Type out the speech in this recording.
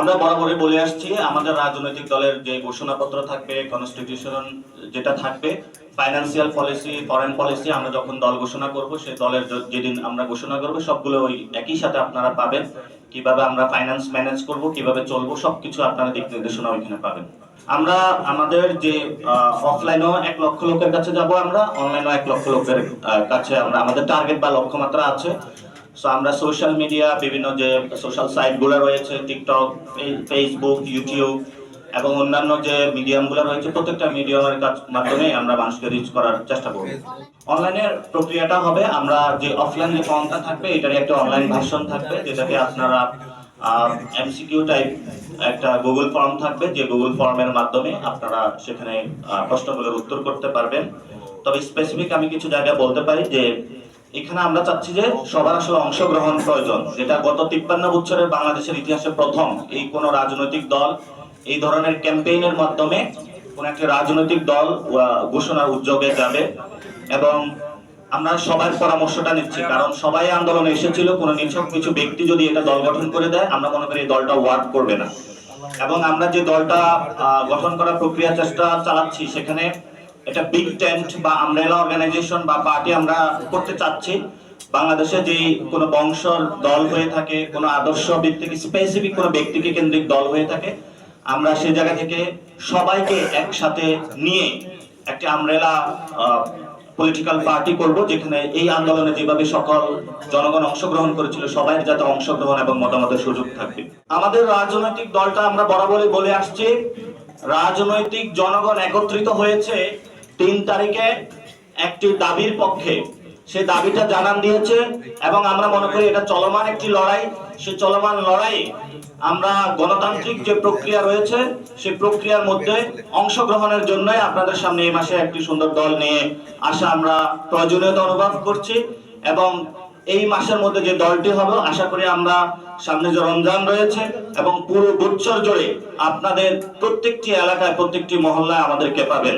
আমরা বরাবরই বলে আসছি, আমাদের রাজনৈতিক দলের যে ঘোষণাপত্র থাকবে কনস্টিটিউশন যেটা থাকবে ফাইন্যান্সিয়াল পলিসি ফরেন পলিসি আমরা যখন দল ঘোষণা করব, সেই দলের যেদিন আমরা ঘোষণা করব, সবগুলো ওই একই সাথে আপনারা পাবেন। কীভাবে আমরা ফাইন্যান্স ম্যানেজ করব, কীভাবে চলবো, সবকিছু আপনারা দিক নির্দেশনা ওইখানে পাবেন। আমরা আমাদের যে অফলাইনেও এক লক্ষ লোকের কাছে যাব আমরা অনলাইনেও এক লক্ষ লোকের কাছে আমরা, আমাদের টার্গেট বা লক্ষ্যমাত্রা আছে। সো আমরা সোশ্যাল মিডিয়া বিভিন্ন যে সোশ্যাল সাইটগুলো রয়েছে টিকটক ফেসবুক ইউটিউব এবং অন্যান্য যে মিডিয়ামগুলো রয়েছে, প্রত্যেকটা মিডিয়ামের কাছ মাধ্যমে আমরা মানুষকে রিচ করার চেষ্টা করব। অনলাইনের প্রক্রিয়াটা হবে, আমরা যে অফলাইন যে ফর্মটা থাকবে, এটারই একটা অনলাইন ভার্সন থাকবে যেটাকে আপনারা এমসিকিউ টাইপ একটা গুগল ফর্ম থাকবে, যে গুগল ফর্মের মাধ্যমে আপনারা সেখানে প্রশ্নগুলোর উত্তর করতে পারবেন। তবে স্পেসিফিক আমি কিছু জায়গায় বলতে পারি যে এখানে আমরা চাচ্ছি যে সবার আসলে অংশগ্রহণ প্রয়োজন, যেটা গত তিপ্পান্ন বছরের বাংলাদেশের ইতিহাসে প্রথম এই কোন রাজনৈতিক দল এই ধরনের ক্যাম্পেইনের মাধ্যমে কোন একটি রাজনৈতিক দল ঘোষণার উদ্যোগে যাবে। এবং আমরা সবার পরামর্শটা নিচ্ছি, কারণ সবাই আন্দোলনে এসেছিল, কোন নিছক কিছু ব্যক্তি যদি এটা দল গঠন করে দেয়, আমরা মনে করি এই দলটা ওয়ার্ক করবে না। এবং আমরা যে দলটা গঠন করার প্রক্রিয়া চেষ্টা চালাচ্ছি, সেখানে এটা বিগ টেন্ট বা আমরেলা অর্গানাইজেশন বা পার্টি আমরা করতে চাচ্ছি। বাংলাদেশে যে কোনো বংশর দল হয়ে থাকে, কোনো আদর্শ ভিত্তিক স্পেসিফিক কোনো ব্যক্তিকে কেন্দ্রিক দল হয়ে থাকে, আমরা সেই জায়গা থেকে সবাইকে একসাথে নিয়ে একটি আমরেলা পলিটিক্যাল পার্টি করব, যেখানে এই আন্দোলনে যেভাবে সকল জনগণ অংশগ্রহণ করেছিল সবাই যাতে অংশগ্রহণ এবং মতামতের সুযোগ থাকবে। আমাদের রাজনৈতিক দলটা আমরা বরাবরই বলে আসছি, রাজনৈতিক জনগণ একত্রিত হয়েছে তিন তারিখে একটি দাবির পক্ষে সে দাবিটা জানান দিয়েছে এবং আমরা মনে করি এটা চলমান একটি লড়াই। সে চলমান লড়াই আমরা গণতান্ত্রিক যে প্রক্রিয়া রয়েছে সেই প্রক্রিয়ার মধ্যে অংশগ্রহণের জন্যই আপনাদের সামনে এই মাসে একটি সুন্দর দল নিয়ে আসা আমরা প্রয়োজনীয়তা অনুভব করছি এবং এই মাসের মধ্যে যে দলটি হবে, আশা করি আমরা সামনে যে রমজান রয়েছে এবং পুরো বছর জুড়ে আপনাদের প্রত্যেকটি এলাকায়, প্রত্যেকটি মহল্লায় আমাদেরকে পাবেন।